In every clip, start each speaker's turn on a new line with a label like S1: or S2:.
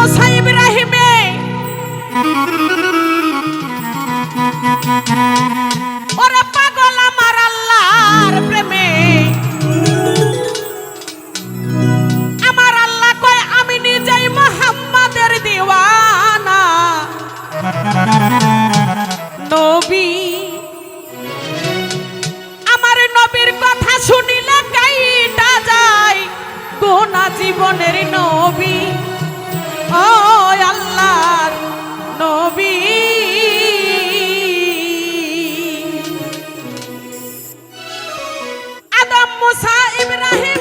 S1: মোসা ইব্রাহিমে মুসা ইব্রাহিমে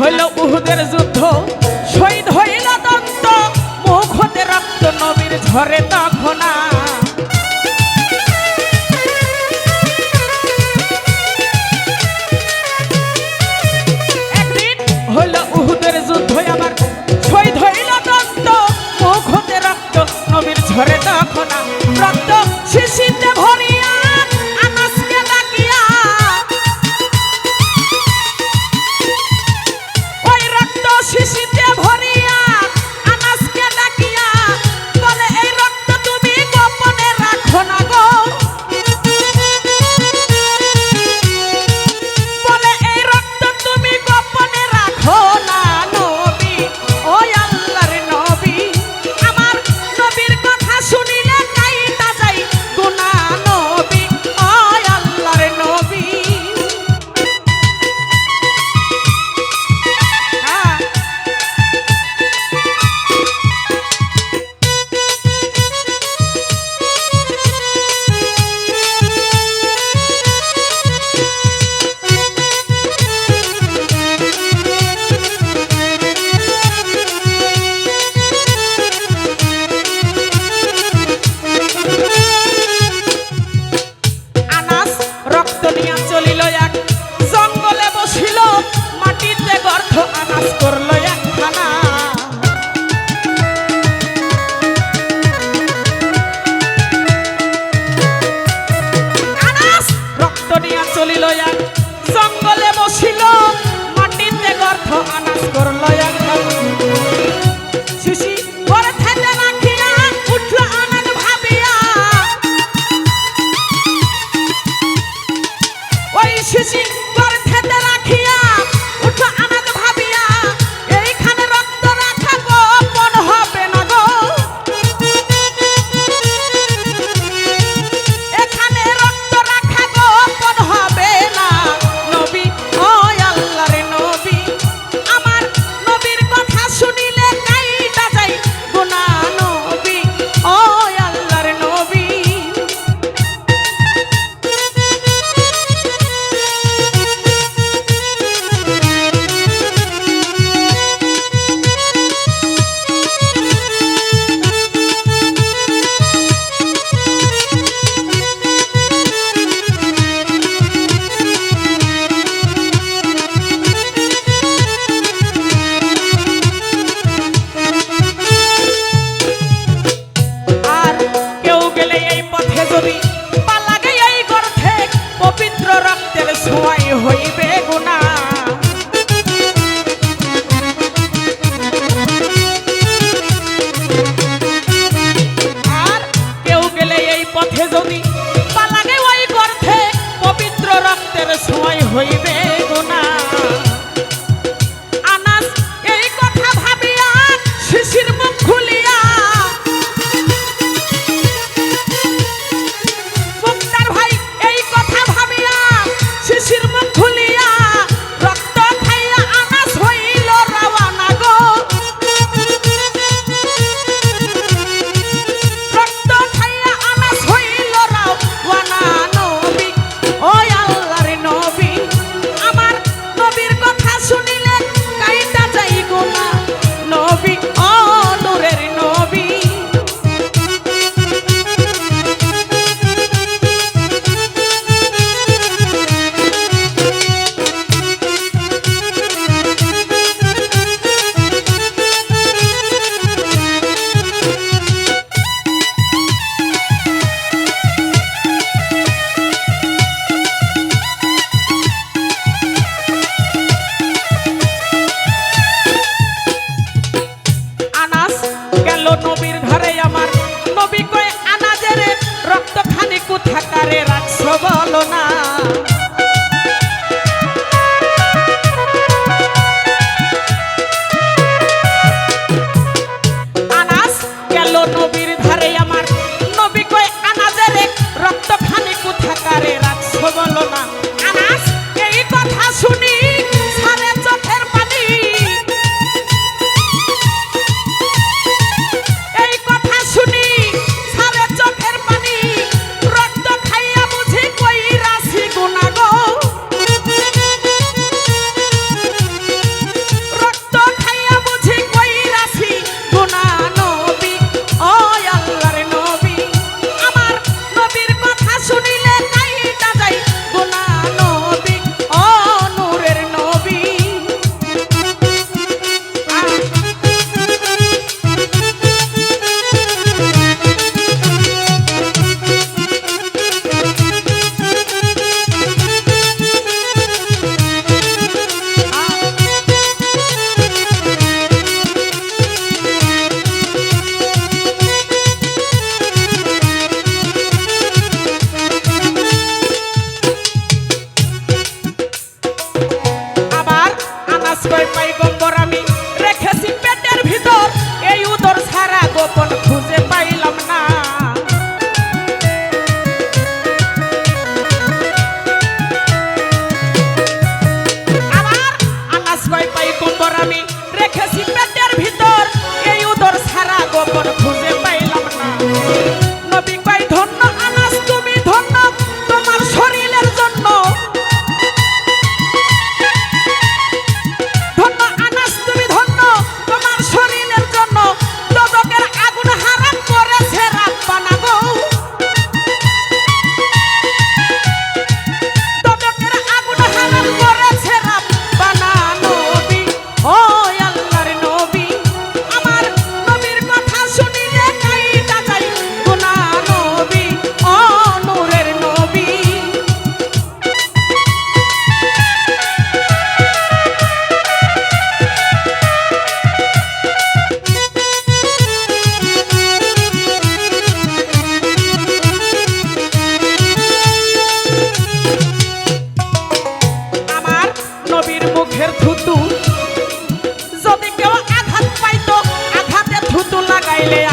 S1: হইল উহুদের যুদ্ধ। শহীদ হইল দন্ত। রক্ত নবীর ঝরে তখন। একদিন হইল যুদ্ধ আমার রক্ত নবীর ঝরে তখন। রক্ত শিশিতে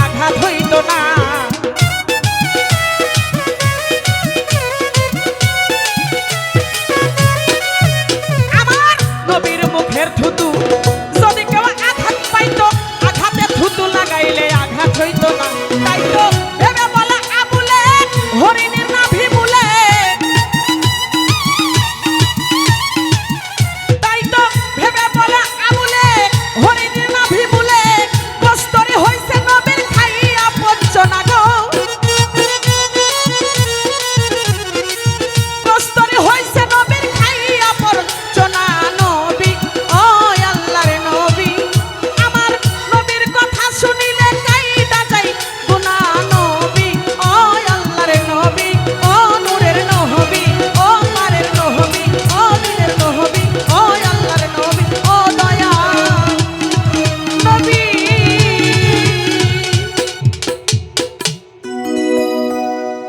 S1: আঘাত হইত না।